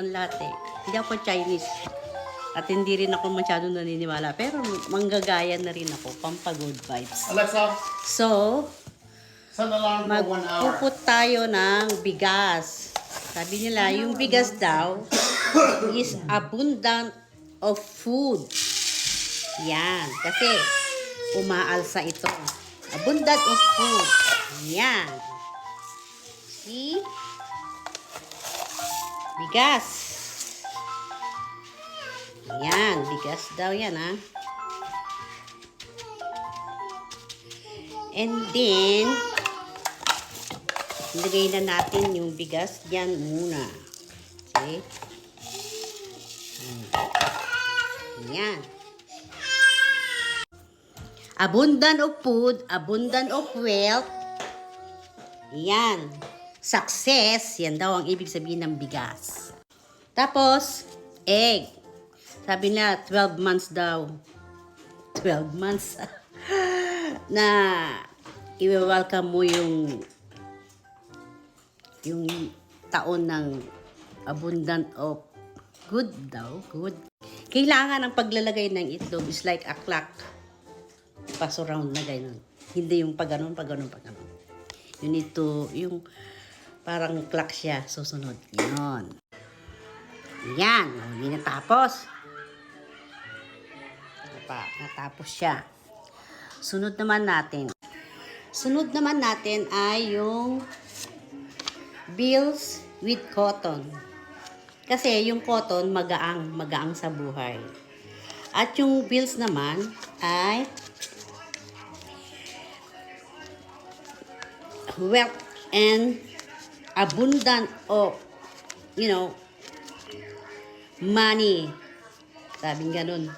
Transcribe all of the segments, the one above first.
ang lahat eh. Hindi ako Chinese. At hindi rin ako masyadong naniniwala. Pero manggagaya na rin ako. Pampagood vibes. Alexa, So, set alarm for one hour. magpuput tayo ng bigas. Sabi nila, yung bigas daw is abundant of food. Yan. Kasi, umaalsa ito. Abundant of food. Yan. See? Bigas. Yan. Bigas daw yan, ha? And then, ilagay na natin yung bigas dyan muna. Okay? Yan. Abundant of food, abundant of wealth. Yan. Success, yan daw ang ibig sabihin ng bigas. Tapos, egg. Sabi na, 12 months daw. 12 months. na i-welcome mo yung yung taon ng abundant of good daw, good. Kailangan ang paglalagay ng itlog is like a clock. Pass around na ganun. Hindi yung pag ganun, pag ganun, pag ganun. You need to, yung parang clock siya, susunod. Yan. Yan. O, Hindi natapos. Napa, natapos siya. Sunod naman natin. Sunod naman natin ay yung bills with cotton. Kasi yung cotton magaang, magaang sa buhay. At yung bills naman ay wealth and abundant of, you know, money. Sabing ganun.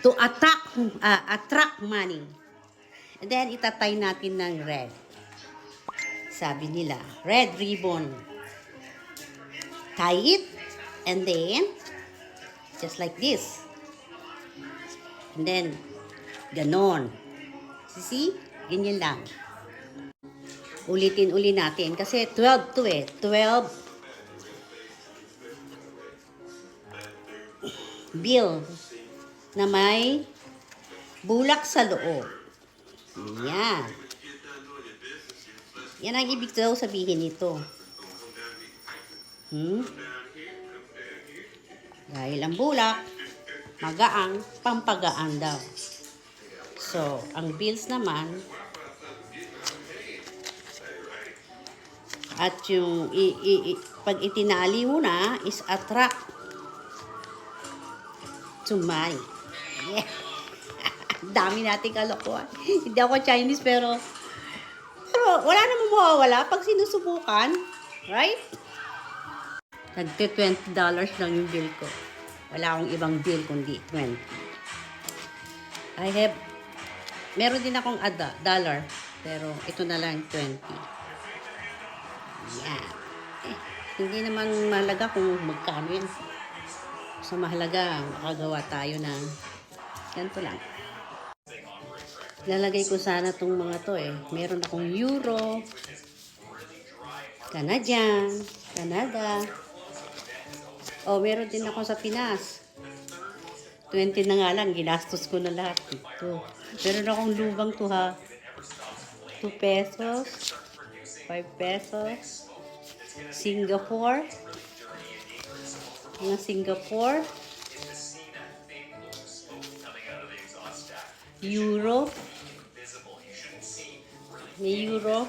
To attract, ah, attract money. And then, itatay natin ng red. Sabi nila, red ribbon. Tie it, and then, just like this. And then, ganon. See? Ganyan lang. Ulitin uli natin. Kasi 12 to eh. 12 bill na may bulak sa loob. Yan. Yan ang ibig daw sabihin nito. Hmm? Dahil ang bulak, magaang, pampagaan daw. So, ang bills naman, at yung i, i, i- pag itinali mo na is attract to money. Yeah. Dami nating kalokohan. Hindi ako Chinese pero pero wala namang mawawala pag sinusubukan. Right? Nagte $20 lang yung bill ko. Wala akong ibang bill kundi 20. I have, meron din akong ada, dollar. Pero ito na lang 20. Yan. Eh, hindi naman mahalaga kung magkano yan. Sa mahalaga, makagawa tayo ng ganito lang. Lalagay ko sana tong mga to eh. Meron akong euro, Canadian, Canada. Oh, meron din ako sa Pinas. 20 na nga lang, ginastos ko na lahat. Ito. Meron akong lubang to ha. 2 pesos, 5 pesos, Singapore, mga Singapore, Euro, may Euro,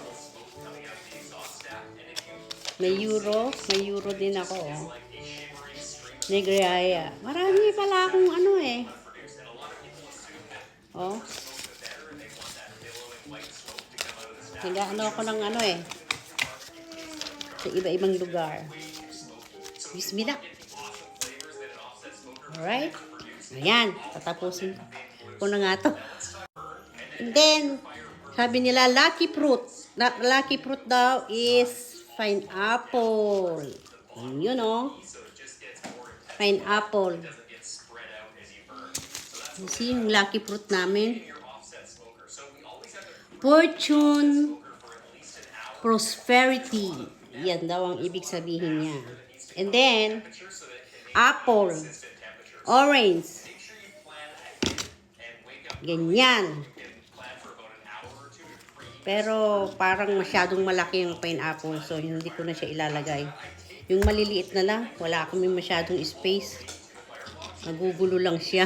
may Euro, may Euro din ako. Oh. Negraya. Marami pala akong ano eh. Oh. Nag-ano ako ng ano eh. Sa iba-ibang lugar. Bismillah. Alright? Ayan. Tatapusin ko na nga to. And then, sabi nila, lucky fruit. Na, lucky fruit daw is pineapple. Yun know. Pineapple. You see yung lucky fruit namin? Fortune, prosperity. Yan daw ang ibig sabihin niya. And then, apple, orange. Ganyan. Pero parang masyadong malaki yung pineapple, so hindi ko na siya ilalagay. Yung maliliit na lang, wala kami masyadong space. Nagugulo lang siya.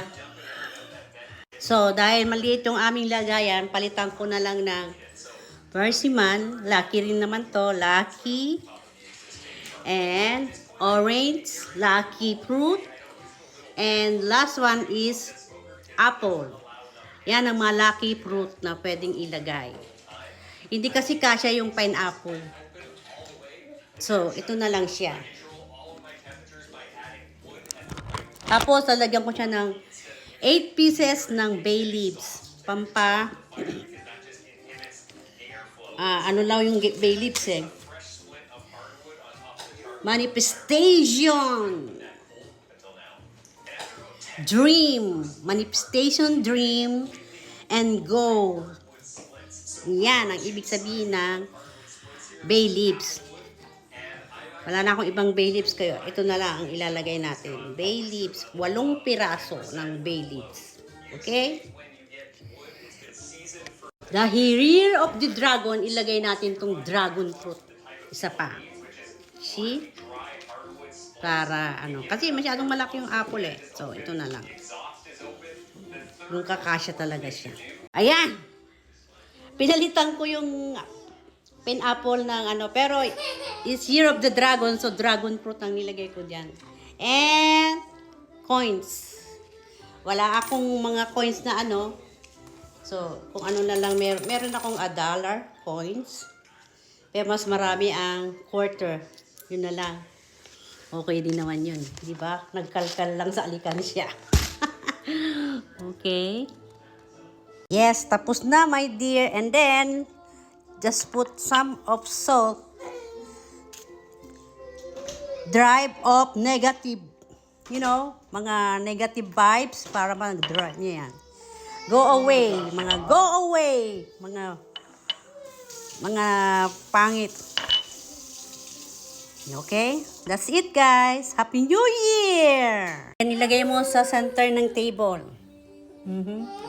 So, dahil maliit yung aming lagayan, palitan ko na lang ng persimmon. Lucky rin naman to. Lucky. And orange. Lucky fruit. And last one is apple. Yan ang mga lucky fruit na pwedeng ilagay. Hindi kasi kasya yung pineapple. So, ito na lang siya. Tapos, lalagyan ko siya ng 8 pieces ng bay leaves. Pampa. Ah, ano lang yung bay leaves eh. Manifestation. Dream. Manifestation, dream, and go. Yan ang ibig sabihin ng bay leaves. Wala na akong ibang bay leaves kayo. Ito na lang ang ilalagay natin. Bay leaves. Walong piraso ng bay leaves. Okay? The rear of the dragon, ilagay natin tong dragon fruit. Isa pa. See? Para ano. Kasi masyadong malaki yung apple eh. So, ito na lang. Yung kakasya talaga siya. Ayan! Pinalitan ko yung pineapple ng ano. Pero, it's year of the dragon. So, dragon fruit ang nilagay ko dyan. And, coins. Wala akong mga coins na ano. So, kung ano na lang, mer meron akong a dollar coins. Pero mas marami ang quarter. Yun na lang. Okay din naman yun. Di ba? Nagkalkal lang sa alikan siya. okay. Yes, tapos na, my dear. And then, just put some of salt. Drive off negative, you know, mga negative vibes para mag-drive niya yan. Go away, mga go away, mga mga pangit. Okay? That's it, guys. Happy New Year! Nilagay mo sa center ng table. Mhm.